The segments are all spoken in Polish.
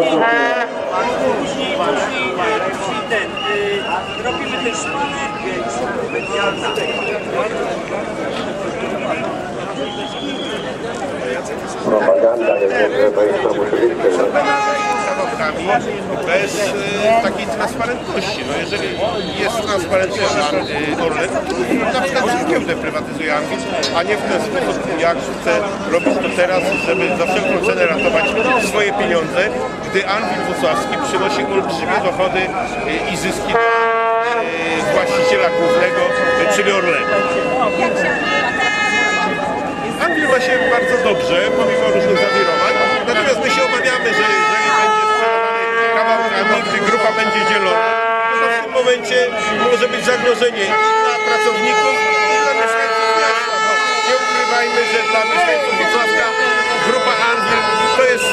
Później, później, później ten, y, robimy też medialny. Propaganda jest może Państwo musieliście zawodkami bez e, takiej transparentności. No jeżeli jest transparentny e, Orlen, to na przykład giełdę prywatyzuje Anwil, a nie w ten sposób, jak chce robić to teraz, żeby za wszelką cenę ratować swoje pieniądze, gdy Anwil Włocławski przynosi olbrzymie dochody e, i zyski e, właściciela głównego, czyli Orlenu. Anwil ma się bardzo dobrze, pomimo różnych zawirowań. Natomiast my się obawiamy, że jeżeli będzie sprzedawany kawałkami, gdy grupa będzie dzielona, to w tym momencie może być zagrożenie i dla pracowników, i dla mieszkańców miasta. Bo nie ukrywajmy, że dla mieszkańców Wrocławia grupa Anwil to jest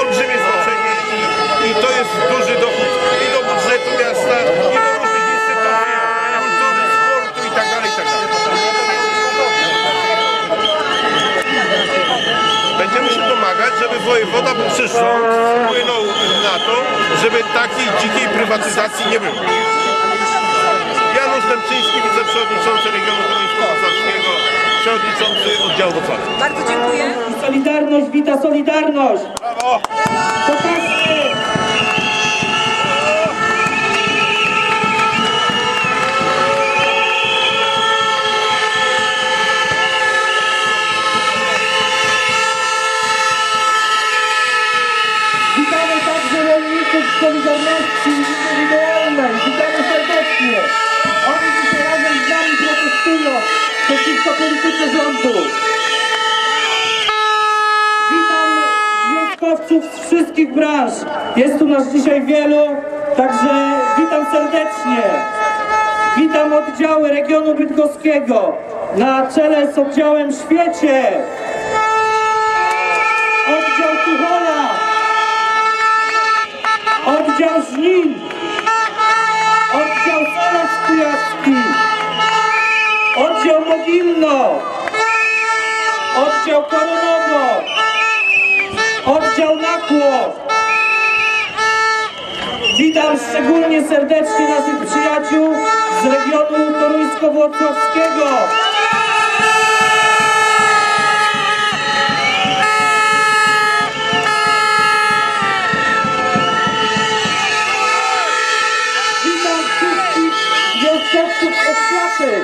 olbrzymie znaczenie i, i to jest duży dochód i do budżetu miasta, i do różnych instytucji kultury, sportu i tak dalej, tak. Będziemy się domagać, żeby wojewoda rząd wpłynął na to, żeby takiej dzikiej prywatyzacji nie było. Janusz Dębczyński, wiceprzewodniczący regionu Toruńsko-Wrocławskiego, przewodniczący oddziału Wrocławia. Bardzo dziękuję. Solidarność wita Solidarność! Brawo! Solidarności Indywidualnej. Witamy serdecznie. Oni dzisiaj razem z nami protestują przeciwko polityce rządu. Witam z wszystkich branż. Jest tu nas dzisiaj wielu, także witam serdecznie. Witam oddziały regionu bydgoskiego na czele z oddziałem Świecie. Oddział Tuchola. Oddział Żnin. Oddział Solec Kujawski. Oddział Mogilno. Oddział Koronowo. Oddział Nakło. Witam szczególnie serdecznie naszych przyjaciół z regionu toruńsko-włocławskiego. Oświaty.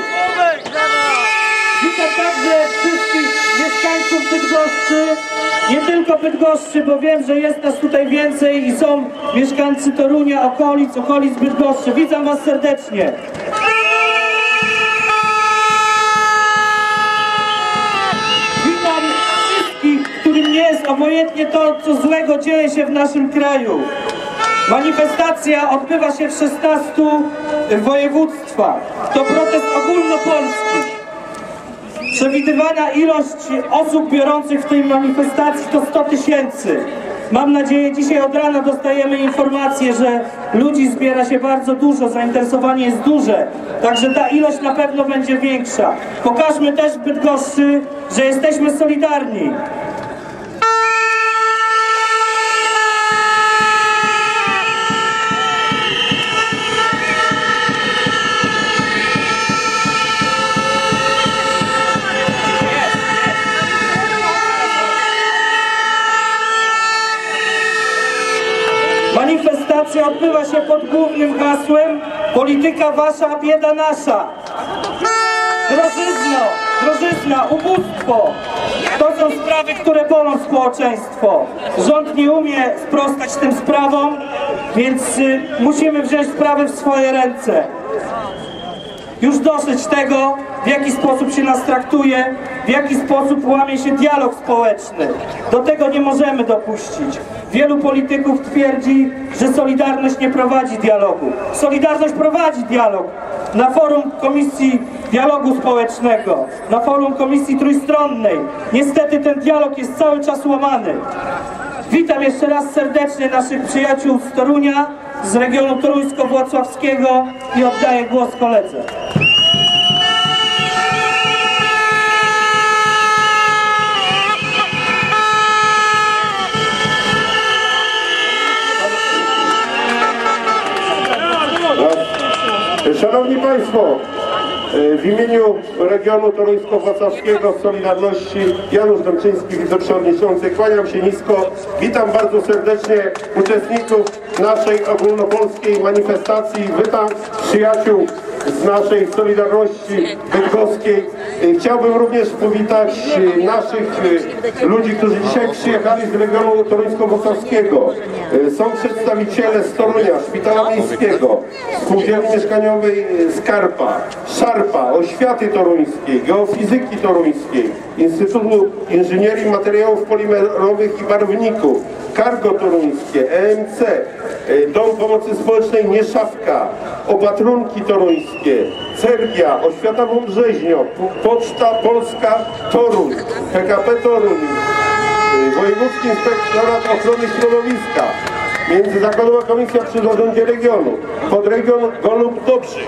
Witam także wszystkich mieszkańców Bydgoszczy, nie tylko Bydgoszczy, bo wiem, że jest nas tutaj więcej i są mieszkańcy Torunia, okolic, okolic Bydgoszczy. Witam Was serdecznie. Witam wszystkich, którym nie jest obojętnie to, co złego dzieje się w naszym kraju. Manifestacja odbywa się w 16 województwach. To protest ogólnopolski. Przewidywana ilość osób biorących w tej manifestacji to 100 tysięcy. Mam nadzieję, dzisiaj od rana dostajemy informację, że ludzi zbiera się bardzo dużo, zainteresowanie jest duże, także ta ilość na pewno będzie większa. Pokażmy też w Bydgoszczy, że jesteśmy solidarni. Się pod głównym hasłem Polityka wasza, bieda nasza. Drożyzno, drożyzna, ubóstwo. To są sprawy, które bolą społeczeństwo. Rząd nie umie sprostać tym sprawom, więc y, musimy wziąć sprawy w swoje ręce. Już dosyć tego, w jaki sposób się nas traktuje, w jaki sposób łamie się dialog społeczny. Do tego nie możemy dopuścić. Wielu polityków twierdzi, że Solidarność nie prowadzi dialogu. Solidarność prowadzi dialog. Na forum Komisji Dialogu Społecznego, na forum Komisji Trójstronnej. Niestety ten dialog jest cały czas łamany. Witam jeszcze raz serdecznie naszych przyjaciół z Torunia, z regionu toruńsko-włocławskiego i oddaję głos koledze. Szanowni Państwo, e, w imieniu regionu toruńsko-wrocławskiego Solidarności Janusz Dączyński, wiceprzewodniczący, kłaniam się nisko. Witam bardzo serdecznie uczestników naszej ogólnopolskiej manifestacji. Witam przyjaciół z naszej Solidarności Bydgoskiej. E, Chciałbym również powitać e, naszych e, ludzi, którzy dzisiaj przyjechali z regionu toruńsko-wrocławskiego. E, Są przedstawiciele z Torunia, Szpitala Miejskiego, Spółdzielni Mieszkaniowej Skarpa, Szarpa, Oświaty Toruńskiej, Geofizyki Toruńskiej, Instytutu Inżynierii Materiałów Polimerowych i Barwników, Cargo Toruńskie, EMC, e, Dom Pomocy Społecznej Nieszawka, Opatrunki Toruńskie, Cergia, Oświata Wąbrzeźnio, Po- Poczta Polska Toruń, PKP Toruń, y, Wojewódzki Inspektorat Ochrony Środowiska, Międzyzakładowa Komisja przy Zarządzie Regionu, Podregion Golub Dobrzy.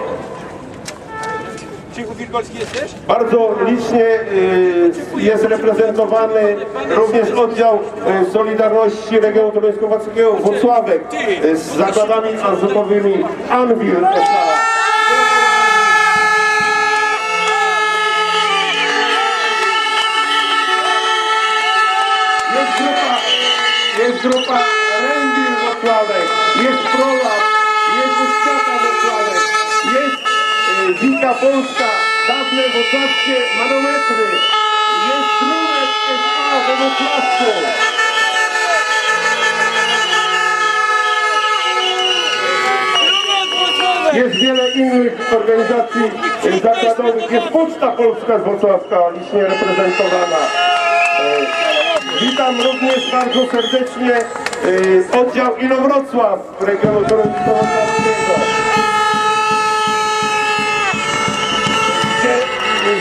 Krzychu Wilgolski jesteś? Bardzo licznie y, jest reprezentowany również oddział y, Solidarności Regionu Toruńsko-Wackiego Włocławek y, z zakładami azotowymi Anvil S.A. Jest grupa, jest grupa Rębin Wrocławek, jest Prolab, jest Oświata Wrocławek, jest Wika Polska, dawne wrocławskie manometry, jest Trumek S.A. we Wrocławku. Jest wiele innych organizacji zakładowych. Jest Poczta Polska z Wrocławka licznie reprezentowana. Y, Witam również bardzo serdecznie y, oddział Inowrocław regionu toruńsko-wrocławskiego.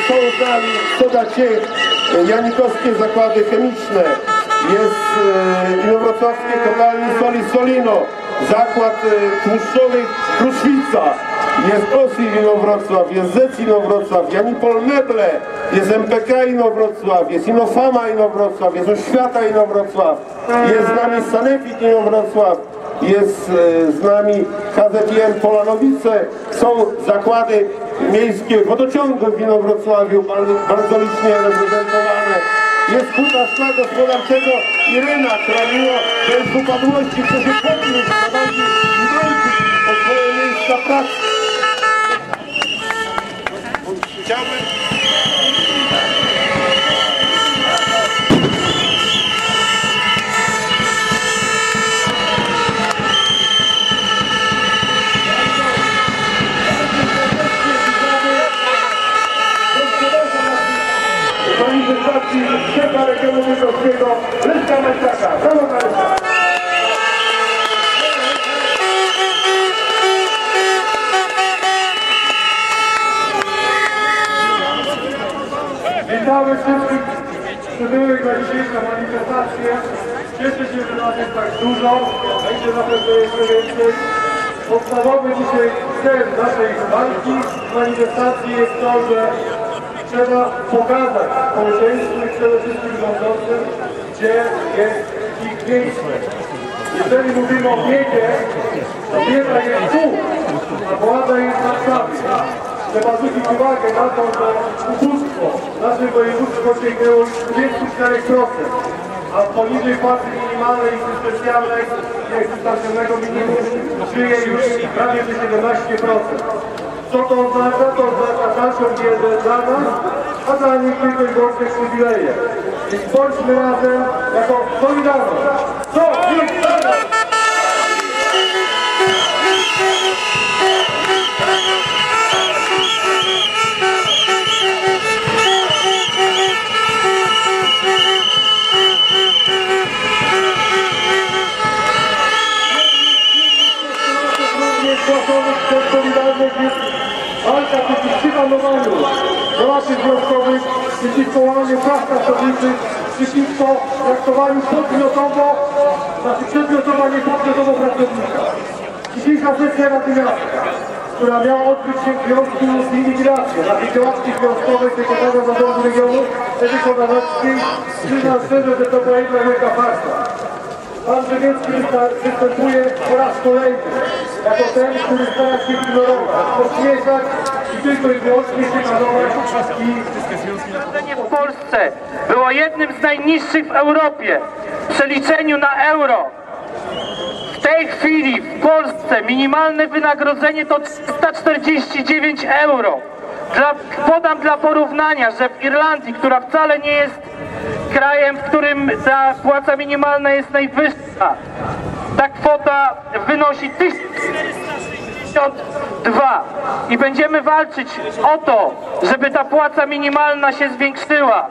Są z nami Sodacie, y, Janikowskie Zakłady Chemiczne, jest y, Inowrocławskie Kopalni Soli Solino, Zakład y, Tłuszczowy Kruszwica, jest OSI Inowrocław, jest ZEC Inowrocław, Janipol Meble, jest MPK Inowrocław, jest Inofama Inowrocław, jest Oświata Inowrocław, jest z nami Sanepid Inowrocław, jest e, z nami KZN Polanowice, są zakłady miejskie wodociągu w Inowrocławiu, bardzo, bardzo licznie reprezentowane. Jest huta szkła gospodarczego Irena, która mimo bez upadłości chce się podnieść, badać i walczyć o swoje miejsca pracy. Chciałbym Witamy wszystkich przybyłych na dzisiejszą manifestację. Cieszę się, że nas jest tak dużo, a idzie na pewno jeszcze więcej. Podstawowy dzisiaj cel naszej walki, manifestacji jest to, że trzeba pokazać społeczeństwu i przede wszystkim rządzącym, gdzie jest ich miejsce. Jeżeli mówimy o biedzie, to bieda jest tu, a władza jest na Warszawie. Trzeba zwrócić uwagę na to, że ubóstwo w naszym województwie osiągnęło już 24%, a poniżej płacy minimalnej i specjalnej egzystencjalnego minimum żyje już prawie że 17%. Co to oznacza? To oznacza dalszą biedę dla nas, a dla nich tylko i wyłącznie przywileje. Więc bądźmy razem jako Solidarność. Co? Jest razem! Przywanowaniu działaczy związkowych, przeciwko łamaniu praw pracowniczych, przeciwko traktowaniu podmiotowo, znaczy przedmiotowo, nie podmiotowo pracownika. Dzisiejsza sesja Rady Miasta, która miała odbyć się w związku z imigracją, na tej działaczki związkowej sekretarza zarządu regionu Ewy Konawackiej, przyznam szczerze, że to była jedna wielka farsa. Pan wysta- występuje po raz kolejny jako ten, który stara się ignorować, podśmieszać i tylko i wyłącznie sygnować i Wynagrodzenie w Polsce było jednym z najniższych w Europie. W przeliczeniu na euro w tej chwili w Polsce minimalne wynagrodzenie to 349 euro. Dla, podam dla porównania, że w Irlandii, która wcale nie jest krajem, w którym ta płaca minimalna jest najwyższa, ta kwota wynosi 1062 i będziemy walczyć o to, żeby ta płaca minimalna się zwiększyła.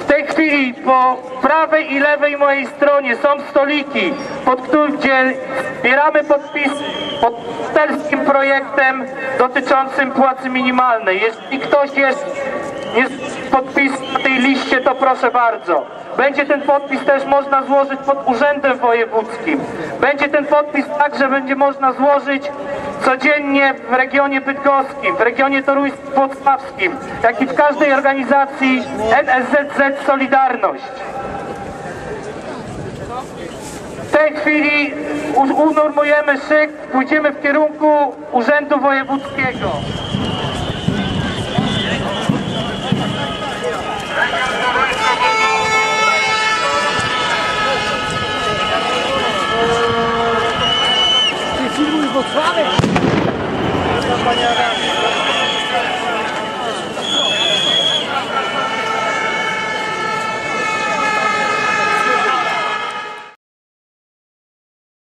W tej chwili po prawej i lewej mojej stronie są stoliki, pod którym, gdzie zbieramy podpis pod poselskim projektem dotyczącym płacy minimalnej. Jeśli ktoś jest, jest podpis na tej liście, to proszę bardzo. Będzie ten podpis też można złożyć pod urzędem wojewódzkim. Będzie ten podpis także będzie można złożyć codziennie w regionie bydgoskim, w regionie toruńsko-włocławskim, jak i w każdej organizacji NSZZ Solidarność. W tej chwili unormujemy szyk, pójdziemy w kierunku Urzędu Wojewódzkiego.